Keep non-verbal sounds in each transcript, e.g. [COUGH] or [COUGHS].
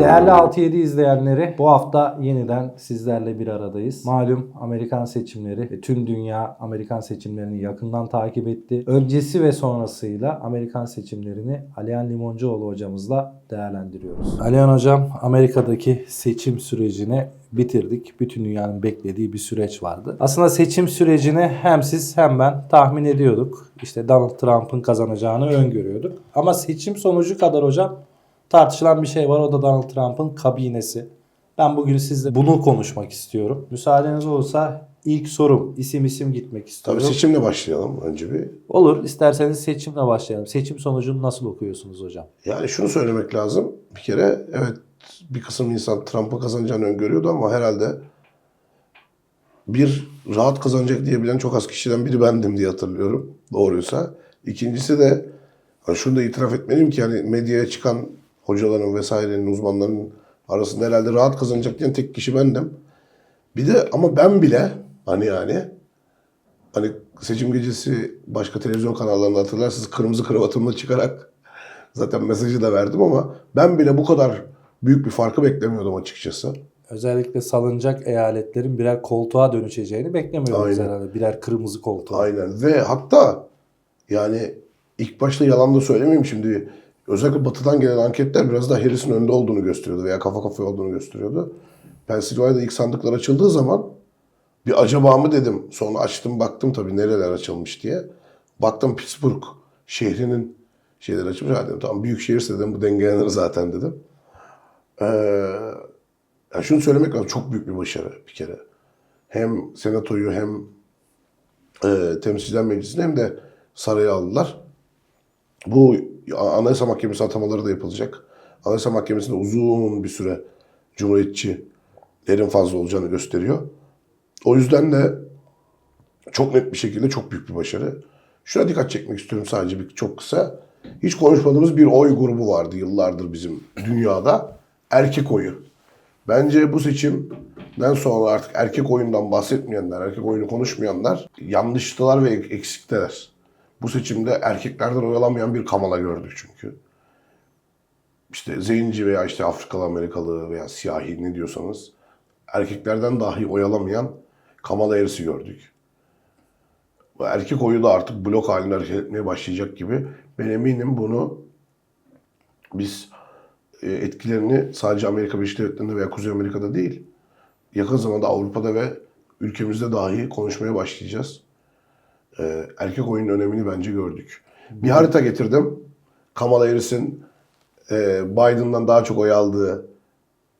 Değerli 6-7 izleyenleri bu hafta yeniden sizlerle bir aradayız. Malum Amerikan seçimleri ve tüm dünya Amerikan seçimlerini yakından takip etti. Öncesi ve sonrasıyla Amerikan seçimlerini Alihan Limoncuoğlu hocamızla değerlendiriyoruz. Alihan hocam Amerika'daki seçim sürecini bitirdik. Bütün dünyanın beklediği bir süreç vardı. Aslında seçim sürecini hem siz hem ben tahmin ediyorduk. İşte Donald Trump'ın kazanacağını öngörüyorduk. Ama seçim sonucu kadar hocam tartışılan bir şey var. O da Donald Trump'ın kabinesi. Ben bugün sizle bunu konuşmak istiyorum. Müsaadeniz olursa ilk sorum isim isim gitmek Tabii istiyorum. seçimle başlayalım önce bir. Olur. isterseniz seçimle başlayalım. Seçim sonucunu nasıl okuyorsunuz hocam? Yani şunu söylemek lazım. Bir kere evet bir kısım insan Trump'ın kazanacağını öngörüyordu ama herhalde bir rahat kazanacak diyebilen çok az kişiden biri bendim diye hatırlıyorum. Doğruysa. İkincisi de hani şunu da itiraf etmeliyim ki hani medyaya çıkan hocaların vesairenin uzmanların arasında herhalde rahat kazanacak diyen tek kişi bendim. Bir de ama ben bile hani yani hani seçim gecesi başka televizyon kanallarında hatırlarsınız kırmızı kravatımla çıkarak zaten mesajı da verdim ama ben bile bu kadar büyük bir farkı beklemiyordum açıkçası. Özellikle salınacak eyaletlerin birer koltuğa dönüşeceğini beklemiyordunuz Aynen. herhalde. Birer kırmızı koltuğa. Aynen ve hatta yani ilk başta yalan da söylemeyeyim şimdi özellikle batıdan gelen anketler biraz daha Harris'in önde olduğunu gösteriyordu veya kafa kafaya olduğunu gösteriyordu. Pennsylvania'da ilk sandıklar açıldığı zaman bir acaba mı dedim. Sonra açtım baktım tabii nereler açılmış diye. Baktım Pittsburgh şehrinin şeyler açılmış. Ha dedim tamam büyük şehirse dedim bu dengelenir zaten dedim. Ee, ya şunu söylemek lazım çok büyük bir başarı bir kere. Hem senatoyu hem e, temsilciler meclisini hem de saraya aldılar. Bu Anayasa Mahkemesi atamaları da yapılacak. Anayasa Mahkemesi'nde uzun bir süre Cumhuriyetçilerin fazla olacağını gösteriyor. O yüzden de çok net bir şekilde çok büyük bir başarı. Şuna dikkat çekmek istiyorum sadece bir çok kısa. Hiç konuşmadığımız bir oy grubu vardı yıllardır bizim dünyada. Erkek oyu. Bence bu seçimden sonra artık erkek oyundan bahsetmeyenler, erkek oyunu konuşmayanlar yanlıştılar ve eksikteler. Bu seçimde erkeklerden oy alamayan bir Kamala gördük çünkü. İşte zenci veya işte Afrikalı Amerikalı veya siyahi ne diyorsanız erkeklerden dahi oy alamayan Kamala Harris'i gördük. Erkek oyu da artık blok halinde hareket etmeye başlayacak gibi. Ben eminim bunu biz e, etkilerini sadece Amerika Birleşik Devletleri'nde veya Kuzey Amerika'da değil, yakın zamanda Avrupa'da ve ülkemizde dahi konuşmaya başlayacağız. E, Erkek oyunun önemini bence gördük. Bir harita getirdim. Kamala Harris'in e, Biden'dan daha çok oy aldığı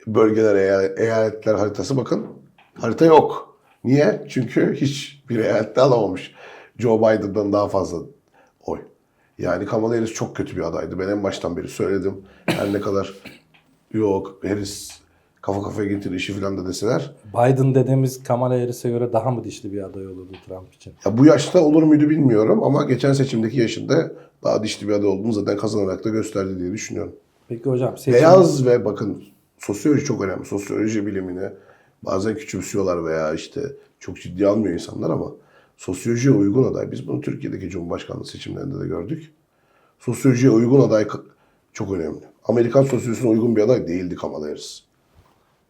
bölgeler, eya- eyaletler haritası bakın. Harita yok. Niye? Çünkü hiçbir eyalette alamamış. Joe Biden'dan daha fazla oy. Yani Kamala Harris çok kötü bir adaydı. Ben en baştan beri söyledim. Her ne kadar yok Harris kafa kafaya getir işi falan da deseler. Biden dedemiz Kamala Harris'e göre daha mı dişli bir aday olurdu Trump için? Ya bu yaşta olur muydu bilmiyorum ama geçen seçimdeki yaşında daha dişli bir aday olduğunu zaten kazanarak da gösterdi diye düşünüyorum. Peki hocam seçim... Beyaz ve bakın sosyoloji çok önemli. Sosyoloji bilimini bazen küçümsüyorlar veya işte çok ciddi almıyor insanlar ama sosyolojiye uygun aday. Biz bunu Türkiye'deki Cumhurbaşkanlığı seçimlerinde de gördük. Sosyolojiye uygun aday çok önemli. Amerikan sosyolojisine uygun bir aday değildi Kamala Harris.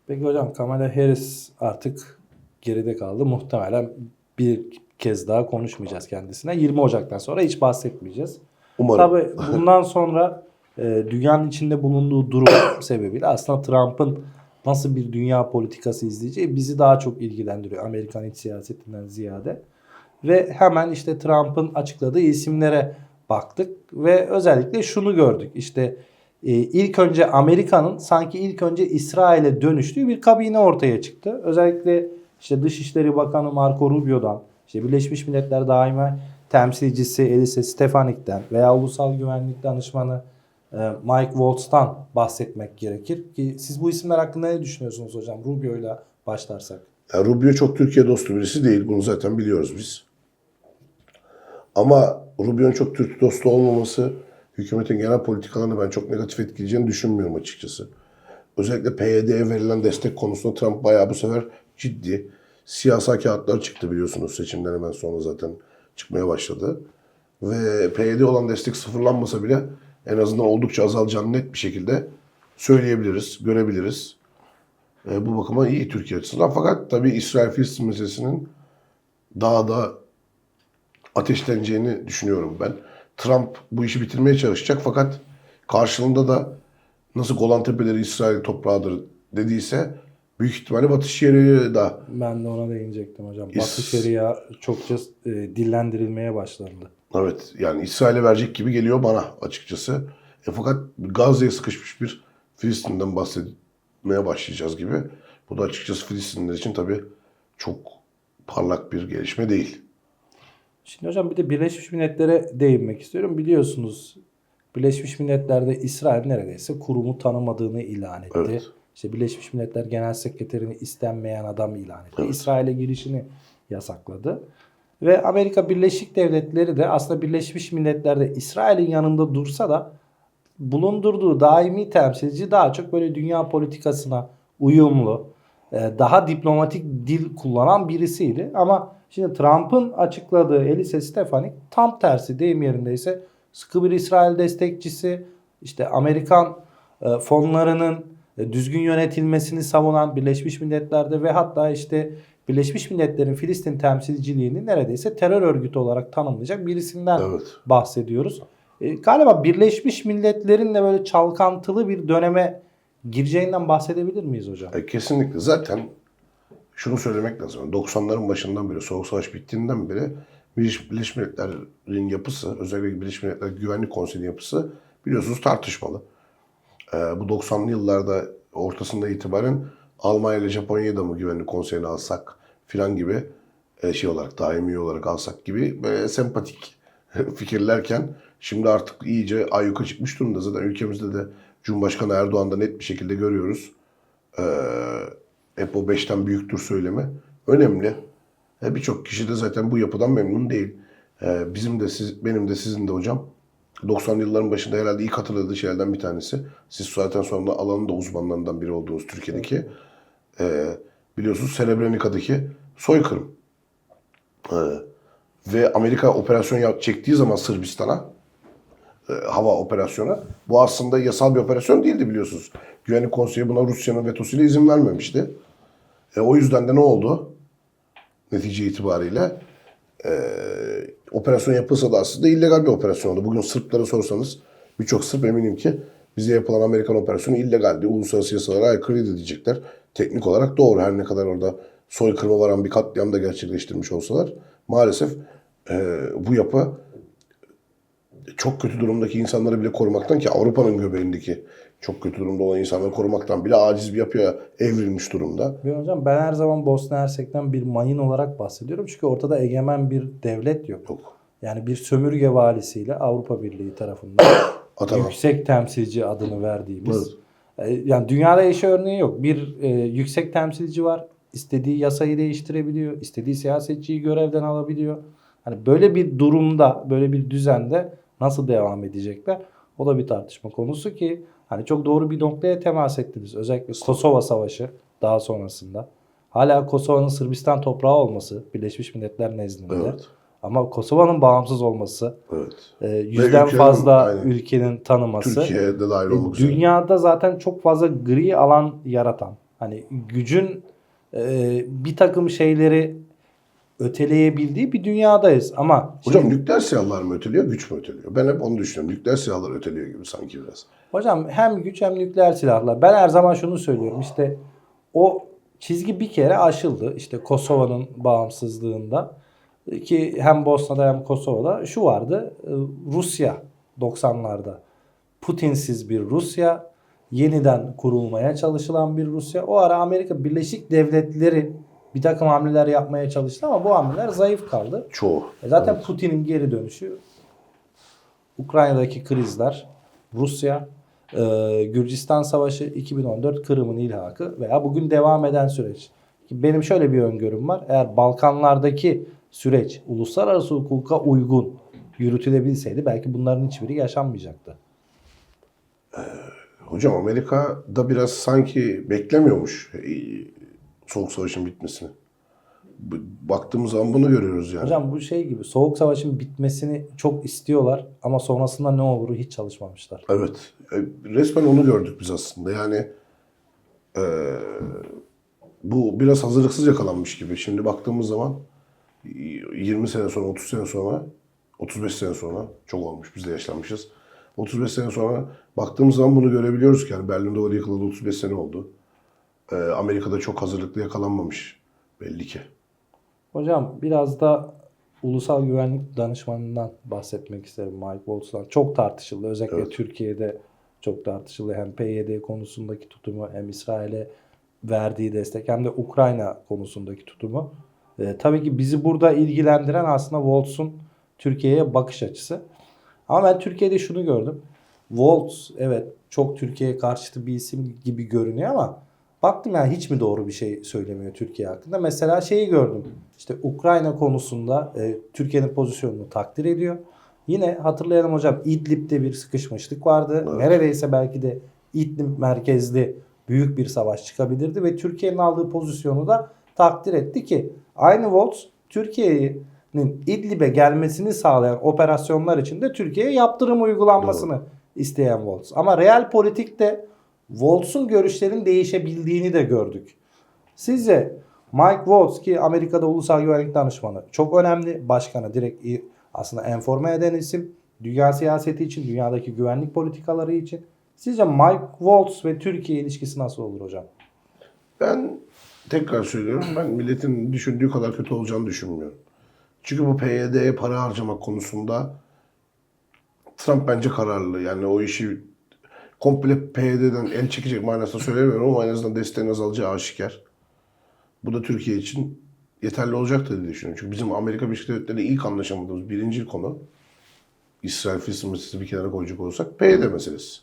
Peki hocam Kamala Harris artık geride kaldı. Muhtemelen bir kez daha konuşmayacağız kendisine. 20 Ocak'tan sonra hiç bahsetmeyeceğiz. Umarım. Tabii bundan sonra e, dünyanın içinde bulunduğu durum [COUGHS] sebebiyle aslında Trump'ın nasıl bir dünya politikası izleyeceği bizi daha çok ilgilendiriyor. Amerikan iç siyasetinden ziyade. Ve hemen işte Trump'ın açıkladığı isimlere baktık ve özellikle şunu gördük. İşte ilk önce Amerika'nın sanki ilk önce İsrail'e dönüştüğü bir kabine ortaya çıktı. Özellikle işte Dışişleri Bakanı Marco Rubio'dan, işte Birleşmiş Milletler Daima temsilcisi Elise Stefanik'ten veya Ulusal Güvenlik Danışmanı e, Mike Waltz'tan bahsetmek gerekir. Ki siz bu isimler hakkında ne düşünüyorsunuz hocam? Rubio'yla başlarsak. Ya Rubio çok Türkiye dostu birisi değil. Bunu zaten biliyoruz biz. Ama Rubio'nun çok Türk dostu olmaması hükümetin genel politikalarını ben çok negatif etkileyeceğini düşünmüyorum açıkçası. Özellikle PYD'ye verilen destek konusunda Trump bayağı bu sefer ciddi siyasal kağıtlar çıktı biliyorsunuz seçimden hemen sonra zaten çıkmaya başladı. Ve PYD olan destek sıfırlanmasa bile en azından oldukça azalacağını net bir şekilde söyleyebiliriz, görebiliriz. E, bu bakıma iyi Türkiye açısından. Fakat tabii İsrail-Filistin meselesinin daha da ateşleneceğini düşünüyorum ben. Trump bu işi bitirmeye çalışacak fakat karşılığında da nasıl Golan Tepeleri İsrail toprağıdır dediyse büyük ihtimalle Batı Şeria'yı da Ben de ona değinecektim hocam. İs- Batı Şeria çokça e, dillendirilmeye başlandı. evet yani İsrail'e verecek gibi geliyor bana açıkçası. E, fakat Gazze'ye sıkışmış bir Filistin'den bahsetmeye başlayacağız gibi. Bu da açıkçası Filistinliler için tabii çok parlak bir gelişme değil. Şimdi hocam bir de Birleşmiş Milletler'e değinmek istiyorum. Biliyorsunuz Birleşmiş Milletler'de İsrail neredeyse kurumu tanımadığını ilan etti. Evet. İşte Birleşmiş Milletler Genel Sekreterini istenmeyen adam ilan etti. Evet. İsrail'e girişini yasakladı. Ve Amerika Birleşik Devletleri de aslında Birleşmiş Milletler'de İsrail'in yanında dursa da bulundurduğu daimi temsilci daha çok böyle dünya politikasına uyumlu, e, daha diplomatik dil kullanan birisiydi. Ama şimdi Trump'ın açıkladığı Elise Stefanik tam tersi deyim yerindeyse sıkı bir İsrail destekçisi, işte Amerikan e, fonlarının e, düzgün yönetilmesini savunan Birleşmiş Milletler'de ve hatta işte Birleşmiş Milletler'in Filistin temsilciliğini neredeyse terör örgütü olarak tanımlayacak birisinden Evet. bahsediyoruz. E, galiba Birleşmiş Milletler'in de böyle çalkantılı bir döneme gireceğinden bahsedebilir miyiz hocam? E, kesinlikle. Zaten şunu söylemek lazım. 90'ların başından beri, Soğuk Savaş bittiğinden beri Birleş- Birleşmiş Milletler'in yapısı, özellikle Birleşmiş Milletler Güvenlik Konseyi yapısı biliyorsunuz tartışmalı. E, bu 90'lı yıllarda ortasında itibaren Almanya ile Japonya'yı da mı Güvenlik Konseyi'ne alsak filan gibi e, şey olarak, daimi olarak alsak gibi böyle sempatik [LAUGHS] fikirlerken şimdi artık iyice ayyuka çıkmış durumda. Zaten ülkemizde de Cumhurbaşkanı Erdoğan'da net bir şekilde görüyoruz. Ee, hep o beşten büyüktür söylemi önemli. E, Birçok kişi de zaten bu yapıdan memnun değil. Ee, bizim de siz, benim de sizin de hocam 90'lı yılların başında herhalde ilk hatırladığı şeylerden bir tanesi. Siz zaten sonra alanın da uzmanlarından biri olduğunuz Türkiye'deki e, biliyorsunuz Srebrenica'daki soykırım. Ve Amerika operasyon çektiği zaman Sırbistan'a e, hava operasyonu. Bu aslında yasal bir operasyon değildi biliyorsunuz. Güvenlik Konseyi buna Rusya'nın vetosuyla izin vermemişti. E, o yüzden de ne oldu? Netice itibariyle e, operasyon yapılsa da aslında illegal bir operasyon oldu. Bugün Sırplara sorsanız birçok Sırp eminim ki bize yapılan Amerikan operasyonu illegaldi. Uluslararası yasalara aykırıydı diyecekler. Teknik olarak doğru. Her ne kadar orada soykırıma varan bir katliam da gerçekleştirmiş olsalar maalesef e, bu yapı çok kötü durumdaki insanları bile korumaktan ki Avrupa'nın göbeğindeki çok kötü durumda olan insanları korumaktan bile aciz bir yapıya evrilmiş durumda. Ve hocam ben her zaman Bosna Hersek'ten bir mayın olarak bahsediyorum. Çünkü ortada egemen bir devlet yok. Yok. Yani bir sömürge valisiyle Avrupa Birliği tarafından [COUGHS] yüksek temsilci adını verdiğimiz. E, Yani dünyada eşi örneği yok. Bir e, yüksek temsilci var. İstediği yasayı değiştirebiliyor. istediği siyasetçiyi görevden alabiliyor. Hani böyle bir durumda, böyle bir düzende nasıl devam edecekler? O da bir tartışma konusu ki hani çok doğru bir noktaya temas ettiniz. Özellikle Kosova Savaşı daha sonrasında. Hala Kosova'nın Sırbistan toprağı olması Birleşmiş Milletler nezdinde. Evet. Ama Kosova'nın bağımsız olması, Evet. e, yüzden ülkenin- fazla aynen. ülkenin tanıması. Türkiye'de dahil E, olmak üzere. Dünyada zaten çok fazla gri alan yaratan. Hani gücün e, bir takım şeyleri öteleyebildiği bir dünyadayız. Ama Hocam şimdi- nükleer silahlar mı öteliyor, güç mü öteliyor? Ben hep onu düşünüyorum. Nükleer silahlar öteliyor gibi sanki biraz. hocam hem güç hem nükleer silahlar. Ben her zaman şunu söylüyorum. İşte o çizgi bir kere aşıldı. İşte Kosova'nın bağımsızlığında ki hem Bosna'da hem Kosova'da şu vardı. e, Rusya 90'larda Putinsiz bir Rusya, yeniden kurulmaya çalışılan bir Rusya. O ara Amerika Birleşik Devletleri bir takım hamleler yapmaya çalıştı ama bu hamleler zayıf kaldı. Çoğu. E zaten Putin'in geri dönüşü, Ukrayna'daki krizler, Rusya, e, Gürcistan Savaşı, 2014 Kırım'ın ilhakı veya bugün devam eden süreç. Benim şöyle bir öngörüm var. Eğer Balkanlardaki süreç uluslararası hukuka uygun yürütülebilseydi belki bunların hiçbiri yaşanmayacaktı. Hocam Amerika da biraz sanki beklemiyormuş e, Soğuk Savaş'ın bitmesini. baktığımız zaman bunu görüyoruz yani. Hocam bu şey gibi soğuk savaşın bitmesini çok istiyorlar ama sonrasında ne olur hiç çalışmamışlar. Evet. E, Resmen onu gördük biz aslında. Yani e, bu biraz hazırlıksız yakalanmış gibi. Şimdi baktığımız zaman 20 sene sonra, 30 sene sonra, 35 sene sonra çok olmuş. Biz de yaşlanmışız. 35 sene sonra baktığımız zaman bunu görebiliyoruz ki yani Berlin Duvarı yıkılalı 35 sene oldu. E, Amerika'da çok hazırlıklı yakalanmamış belli ki. Hocam biraz da ulusal güvenlik danışmanından bahsetmek isterim Mike Waltz'dan. Çok tartışıldı. Özellikle Evet. Türkiye'de çok tartışıldı. Hem PYD konusundaki tutumu hem İsrail'e verdiği destek hem de Ukrayna konusundaki tutumu. Ee, tabii ki bizi burada ilgilendiren aslında Waltz'un Türkiye'ye bakış açısı. Ama ben Türkiye'de şunu gördüm. Waltz evet çok Türkiye'ye karşıtı bir isim gibi görünüyor ama baktım yani hiç mi doğru bir şey söylemiyor Türkiye hakkında. Mesela şeyi gördüm. İşte Ukrayna konusunda e, Türkiye'nin pozisyonunu takdir ediyor. Yine hatırlayalım hocam İdlib'de bir sıkışmışlık vardı. Evet. Neredeyse belki de İdlib merkezli büyük bir savaş çıkabilirdi ve Türkiye'nin aldığı pozisyonu da takdir etti ki aynı Waltz Türkiye'nin İdlib'e gelmesini sağlayan operasyonlar için de Türkiye'ye yaptırım uygulanmasını isteyen Waltz. Ama real politikte Waltz'un görüşlerin değişebildiğini de gördük. Sizce Mike Waltz ki Amerika'da ulusal güvenlik danışmanı çok önemli. Başkanı direkt aslında enforme eden isim. Dünya siyaseti için, dünyadaki güvenlik politikaları için. Sizce Mike Waltz ve Türkiye ilişkisi nasıl olur hocam? Ben tekrar söylüyorum ben milletin düşündüğü kadar kötü olacağını düşünmüyorum. Çünkü bu PYD'ye para harcamak konusunda Trump bence kararlı. Yani o işi komple PYD'den el çekecek manasında söylemiyorum ama en azından desteğin azalacağı aşikar. Bu da Türkiye için yeterli olacaktır diye düşünüyorum. Çünkü bizim Amerika Birleşik Devletleri ilk anlaşamadığımız birinci konu İsrail Filistin meselesi bir kenara koyacak olursak PYD meselesi.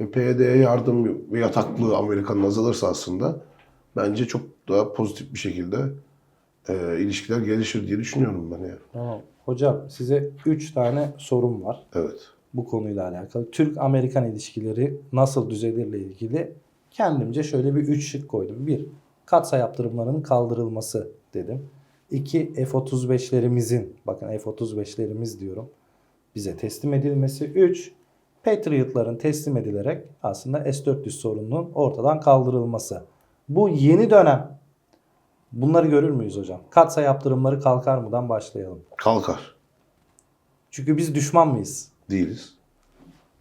Ve PYD'ye yardım ve yataklığı Amerika'nın azalırsa aslında bence çok daha pozitif bir şekilde e, ilişkiler gelişir diye düşünüyorum ben yani. Tamam. Hocam size 3 tane sorum var Evet. Bu konuyla alakalı. Türk-Amerikan ilişkileri nasıl düzelirle ilgili kendimce şöyle bir 3 şık koydum. 1. Katsa yaptırımlarının kaldırılması dedim. 2. F-35'lerimizin bakın F-35'lerimiz diyorum bize teslim edilmesi. 3. Patriot'ların teslim edilerek aslında S-400 sorununun ortadan kaldırılması. Bu yeni dönem bunları görür müyüz hocam? Katsa yaptırımları kalkar mıdan başlayalım. Kalkar. Çünkü biz düşman mıyız? Değiliz.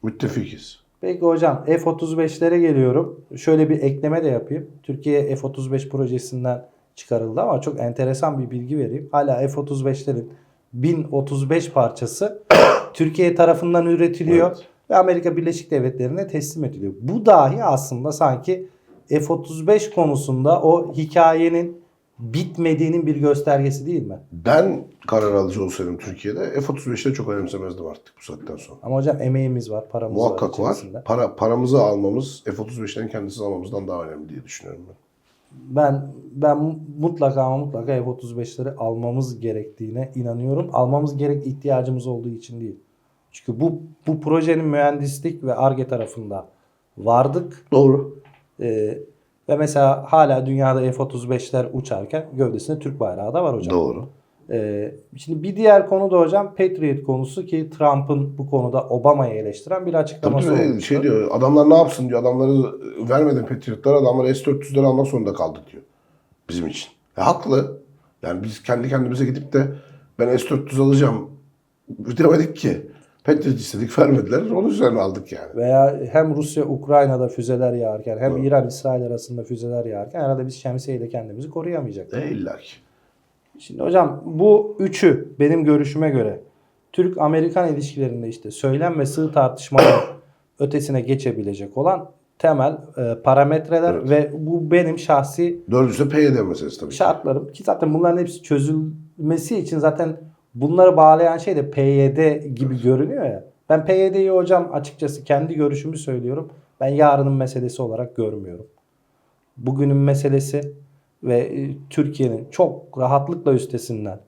Müttefikiz. Peki hocam F-35'lere geliyorum. Şöyle bir ekleme de yapayım. Türkiye F-35 projesinden çıkarıldı ama çok enteresan bir bilgi vereyim. Hala F-35'lerin 1035 parçası [COUGHS] Türkiye tarafından üretiliyor Evet. ve Amerika Birleşik Devletleri'ne teslim ediliyor. Bu dahi aslında sanki F-35 konusunda o hikayenin bitmediğinin bir göstergesi değil mi? Ben karar alıcı olsaydım Türkiye'de F-35'leri çok önemsemezdim artık bu saatten sonra. Ama hocam emeğimiz var, paramız Muhakkak var var. içerisinde. Para, paramızı almamız F-35'lerin kendisini almamızdan daha önemli diye düşünüyorum ben. Ben ben mutlaka ama mutlaka F-35'leri almamız gerektiğine inanıyorum. Almamız gerek ihtiyacımız olduğu için değil. Çünkü bu bu projenin mühendislik ve ARGE tarafında vardık. Doğru. Ee, ve mesela hala dünyada F-35'ler uçarken gövdesinde Türk bayrağı da var hocam. Doğru. Ee, şimdi bir diğer konu da hocam Patriot konusu ki Trump'ın bu konuda Obama'yı eleştiren bir açıklaması tabii olmuştu. şey diyor adamlar ne yapsın diyor adamları vermeden Patriot'lar adamlar S-400'leri almak zorunda kaldık diyor. Bizim için. E, haklı. Yani biz kendi kendimize gidip de ben S-400 alacağım demedik ki. Patriot istedik vermediler onun üzerine aldık yani. Veya hem Rusya Ukrayna'da füzeler yağarken hem İran İsrail arasında füzeler yağarken herhalde biz şemsiyeyle kendimizi koruyamayacaktık. E illa ki. Şimdi hocam bu üçü benim görüşüme göre Türk-Amerikan ilişkilerinde işte söylem ve sığ tartışmaların [COUGHS] ötesine geçebilecek olan temel e, parametreler Evet. ve bu benim şahsi Dördüncüsü PYD meselesi tabii şartlarım ki zaten bunların hepsi çözülmesi için zaten bunları bağlayan şey de PYD gibi görünüyor ya. Ben PYD'yi hocam açıkçası kendi görüşümü söylüyorum. Ben yarının meselesi olarak görmüyorum. Bugünün meselesi ve e, Türkiye'nin çok rahatlıkla üstesinden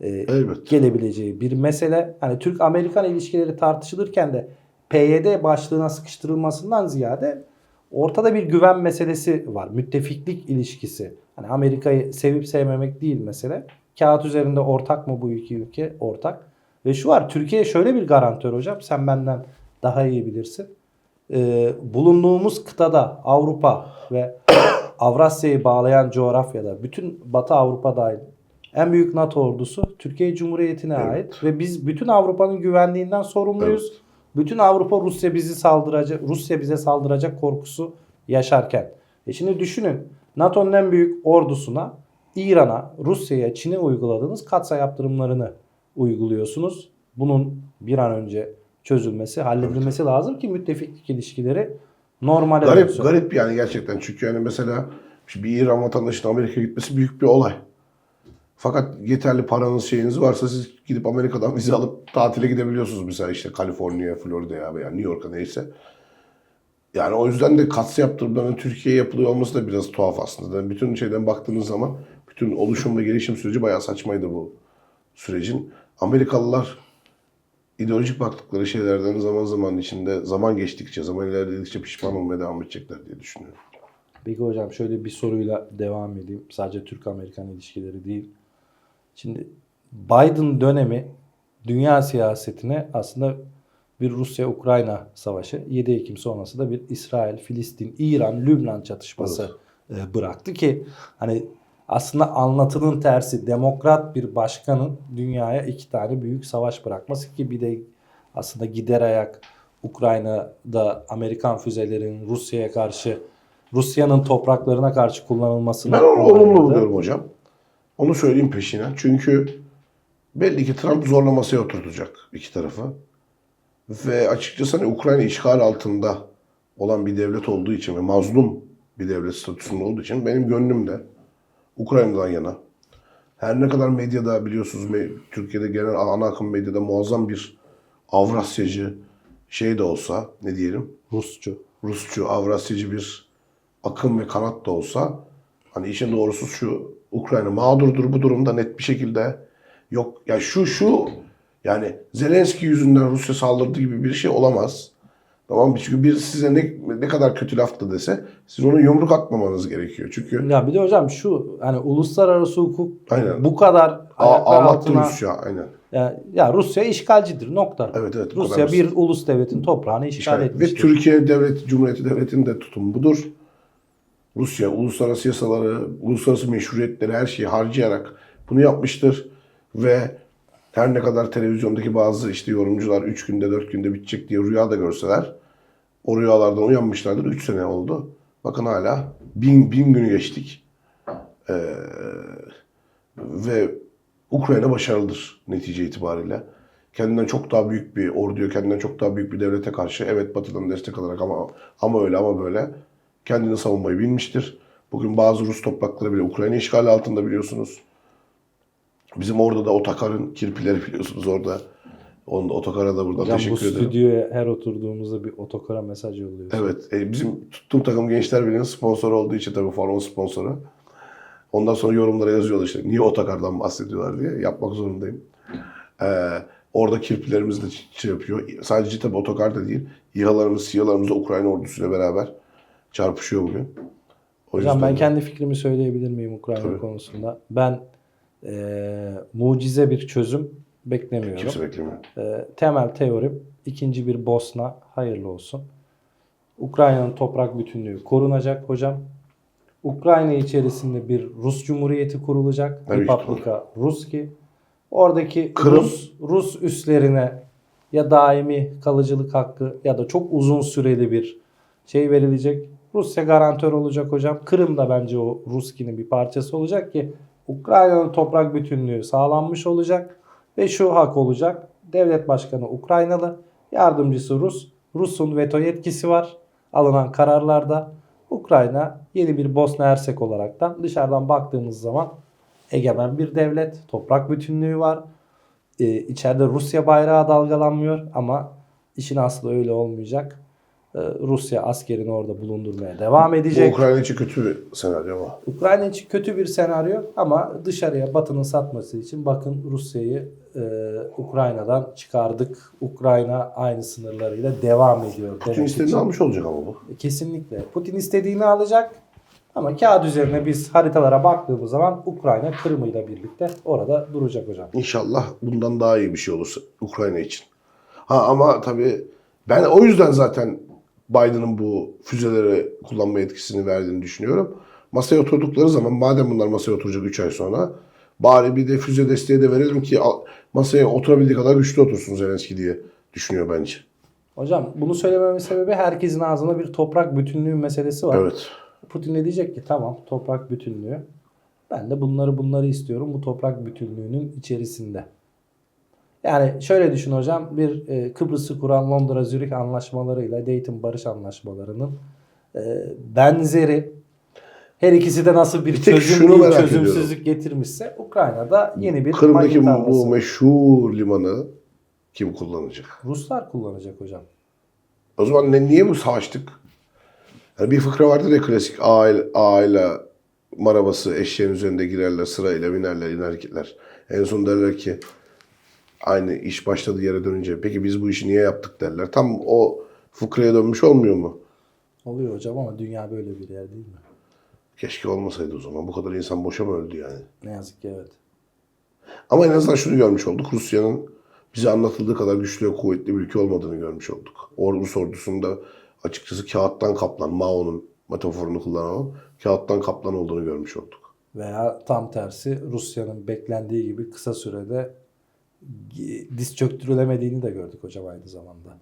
e, gelebileceği bir mesele. Hani Türk-Amerikan ilişkileri tartışılırken de PYD başlığına sıkıştırılmasından ziyade Ortada bir güven meselesi var. Müttefiklik ilişkisi. Hani Amerika'yı sevip sevmemek değil mesele. Kağıt üzerinde ortak mı bu iki ülke? Ortak. Ve şu var Türkiye şöyle bir garantör hocam. Sen benden daha iyi bilirsin. Ee, bulunduğumuz kıtada Avrupa ve [COUGHS] Avrasya'yı bağlayan coğrafyada bütün Batı Avrupa dahil en büyük NATO ordusu Türkiye Cumhuriyeti'ne Evet. ait ve biz bütün Avrupa'nın güvenliğinden sorumluyuz. Bütün Avrupa Rusya bizi saldıracak, Rusya bize saldıracak korkusu yaşarken. E şimdi düşünün NATO'nun en büyük ordusuna İran'a, Rusya'ya, Çin'e uyguladığınız katsa yaptırımlarını uyguluyorsunuz. Bunun bir an önce çözülmesi, halledilmesi lazım ki müttefiklik ilişkileri normale Garip, dönsün. garip yani gerçekten. Çünkü yani mesela bir İran vatandaşının Amerika'ya gitmesi büyük bir olay. Fakat yeterli paranız şeyiniz varsa siz gidip Amerika'dan vize alıp tatile gidebiliyorsunuz mesela işte Kaliforniya, Florida'ya veya New York'a neyse. Yani o yüzden de katsa yaptırımların Türkiye'ye yapılıyor olması da biraz tuhaf aslında. Yani bütün şeyden baktığınız zaman bütün oluşum ve gelişim süreci bayağı saçmaydı bu sürecin. Amerikalılar ideolojik baktıkları şeylerden zaman zaman içinde zaman geçtikçe, zaman ilerledikçe pişman olmaya devam edecekler diye düşünüyorum. Peki hocam şöyle bir soruyla devam edeyim. Sadece Türk-Amerikan ilişkileri değil. Şimdi Biden dönemi dünya siyasetine aslında bir Rusya-Ukrayna savaşı, 7 Ekim sonrası da bir İsrail, Filistin, İran, Lübnan çatışması e, bıraktı ki hani aslında anlatının tersi demokrat bir başkanın dünyaya iki tane büyük savaş bırakması ki bir de aslında gider ayak Ukrayna'da Amerikan füzelerinin Rusya'ya karşı Rusya'nın topraklarına karşı kullanılmasını Ben onu olumlu buluyorum hocam. Onu söyleyeyim peşine. Çünkü belli ki Trump zorla masaya oturtacak iki tarafı. Ve açıkçası hani Ukrayna işgal altında olan bir devlet olduğu için ve mazlum bir devlet statüsünde olduğu için benim gönlüm de Ukrayna'dan yana. Her ne kadar medyada biliyorsunuz Türkiye'de genel ana akım medyada muazzam bir Avrasyacı şey de olsa ne diyelim Rusçu. Rusçu, Avrasyacı bir akım ve kanat da olsa hani işin doğrusu şu Ukrayna mağdurdur bu durumda net bir şekilde yok. Ya şu şu yani Zelenski yüzünden Rusya saldırdı gibi bir şey olamaz. Tamam? Çünkü bir size ne, ne kadar kötü laf da dese siz ona yumruk atmamanız gerekiyor. Çünkü Ya bir de hocam şu hani uluslararası hukuk Aynen. bu kadar a- ayaklar ağlattı altına Rusya aynen. ya, ya Rusya işgalcidir nokta. Evet evet. bu kadar Rusya basit. bir ulus devletin toprağını işgal İşgal- Ve etmiştir. Türkiye Devleti Cumhuriyeti Devleti'nin de tutumu budur. Rusya uluslararası yasaları, uluslararası meşruiyetleri her şeyi harcayarak bunu yapmıştır. Ve her ne kadar televizyondaki bazı işte yorumcular 3 günde 4 günde bitecek diye rüya da görseler o rüyalardan uyanmışlardır. 3 sene oldu. Bakın hala bin, bin günü geçtik. Ee, ve Ukrayna başarılıdır netice itibariyle. Kendinden çok daha büyük bir orduya, kendinden çok daha büyük bir devlete karşı evet Batı'dan destek alarak ama ama öyle ama böyle kendini savunmayı bilmiştir. Bugün bazı Rus toprakları bile Ukrayna işgali altında biliyorsunuz. Bizim orada da Otakar'ın kirpileri biliyorsunuz orada. Onun da Otakar'a da buradan Hocam bu teşekkür ederim. stüdyoya her oturduğumuzda bir otokara mesaj yolluyoruz. Evet. e, bizim tuttuğum takım Gençler Birliği'nin sponsoru olduğu için tabii Faron sponsoru. Ondan sonra yorumlara yazıyorlar işte niye otokardan bahsediyorlar diye. Yapmak zorundayım. Ee, orada kirpilerimiz de şey yapıyor. Sadece tabii otokar da değil. İHA'larımız, SİHA'larımız da Ukrayna ordusuyla beraber çarpışıyor bugün. O Hocam ben de- kendi fikrimi söyleyebilir miyim Ukrayna Tabii. konusunda? Ben eee, mucize bir çözüm beklemiyorum. kimse beklemiyor. Eee, temel teorim ikinci bir Bosna hayırlı olsun. Ukrayna'nın toprak bütünlüğü korunacak hocam. Ukrayna içerisinde bir Rus Cumhuriyeti kurulacak. Ki Republika Ruski. Oradaki Kırım. Rus, Rus üslerine ya daimi kalıcılık hakkı ya da çok uzun süreli bir şey verilecek. Rusya garantör olacak hocam. Kırım da bence o Ruski'nin bir parçası olacak ki Ukrayna'nın toprak bütünlüğü sağlanmış olacak ve şu hak olacak. Devlet başkanı Ukraynalı, yardımcısı Rus. Rus'un veto yetkisi var alınan kararlarda. Ukrayna yeni bir Bosna Hersek olaraktan dışarıdan baktığımız zaman egemen bir devlet, toprak bütünlüğü var. Ee, içeride Rusya bayrağı dalgalanmıyor ama işin aslı öyle olmayacak. Ee, Rusya askerini orada bulundurmaya devam Bu edecek. Ukrayna için kötü bir senaryo ama. Ukrayna için kötü bir senaryo ama dışarıya Batı'nın satması için bakın Rusya'yı e, e, Ukrayna'dan çıkardık. Ukrayna aynı sınırlarıyla devam ediyor. Putin istediğini için. almış olacak ama bu. Kesinlikle. Putin istediğini alacak. Ama kağıt üzerine biz haritalara baktığımız zaman Ukrayna Kırım'ıyla birlikte orada duracak hocam. İnşallah bundan daha iyi bir şey olursa Ukrayna için. Ha ama tabii ben o yüzden zaten Biden'ın bu füzeleri kullanma etkisini verdiğini düşünüyorum. Masaya oturdukları zaman madem bunlar masaya oturacak 3 ay sonra bari bir de füze desteği de verelim ki masaya oturabildiği kadar güçlü otursun Zelenski diye düşünüyor bence. Hocam bunu söylememin sebebi herkesin ağzında bir toprak bütünlüğü meselesi var. Evet. Putin de diyecek ki tamam toprak bütünlüğü. Ben de bunları bunları istiyorum bu toprak bütünlüğünün içerisinde. Yani şöyle düşün hocam bir e, Kıbrıs'ı kuran Londra Zürih anlaşmalarıyla Dayton Barış anlaşmalarının e, benzeri her ikisi de nasıl bir Bir çözüm değil, çözümsüzlük getirmişse Ukrayna'da yeni bir Kırım'daki bu meşhur limanı kim kullanacak? Ruslar kullanacak hocam. O zaman ne, niye bu savaştık? Yani bir fıkra vardır ya klasik aile, aile marabası eşeğin üzerinde girerler sırayla binerler iner gitler. En son derler ki aynı iş başladığı yere dönünce peki biz bu işi niye yaptık derler. Tam o fıkraya dönmüş olmuyor mu? Oluyor hocam ama dünya böyle bir yer değil mi? Keşke olmasaydı o zaman. Bu kadar insan boşa mı öldü yani? Ne yazık ki evet. Ama en azından şunu görmüş olduk. Rusya'nın bize anlatıldığı kadar güçlü ve kuvvetli bir ülke olmadığını görmüş olduk. Rus ordusunda açıkçası kağıttan kaplan, Mao'nun metaforunu kullanalım. Kağıttan kaplan olduğunu görmüş olduk. Veya tam tersi Rusya'nın beklendiği gibi kısa sürede diz çöktürülemediğini de gördük hocam aynı zamanda.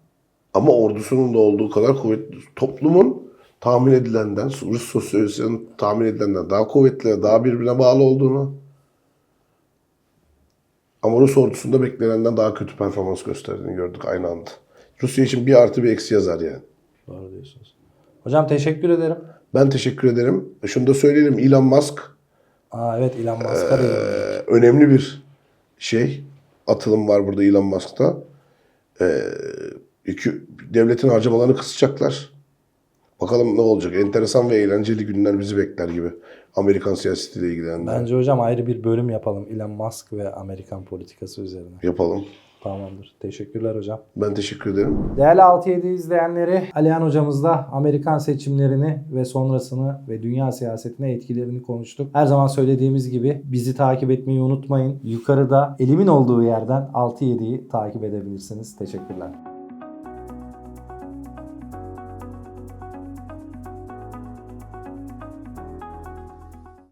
Ama ordusunun da olduğu kadar kuvvetli. Toplumun tahmin edilenden, Rus sosyolojisinin tahmin edilenden daha kuvvetli ve daha birbirine bağlı olduğunu ama Rus ordusunda beklenenden daha kötü performans gösterdiğini gördük aynı anda. Rusya için bir artı bir eksi yazar yani. Doğru diyorsunuz. Hocam teşekkür ederim. Ben teşekkür ederim. Şunu da söyleyelim Elon Musk Aa evet Elon Musk'a. Ee, önemli bir şey. Atılım var burada Elon Musk'ta. Ee, iki, devletin harcamalarını kısacaklar. Bakalım ne olacak. Enteresan ve eğlenceli günler bizi bekler gibi. Amerikan siyasetiyle ilgilenen. Bence hocam ayrı bir bölüm yapalım Elon Musk ve Amerikan politikası üzerine. Yapalım. Tamamdır. Teşekkürler hocam. Ben teşekkür ederim. Değerli 6-7 izleyenleri Alihan hocamızla Amerikan seçimlerini ve sonrasını ve dünya siyasetine etkilerini konuştuk. Her zaman söylediğimiz gibi bizi takip etmeyi unutmayın. Yukarıda elimin olduğu yerden 6-7'yi takip edebilirsiniz. Teşekkürler.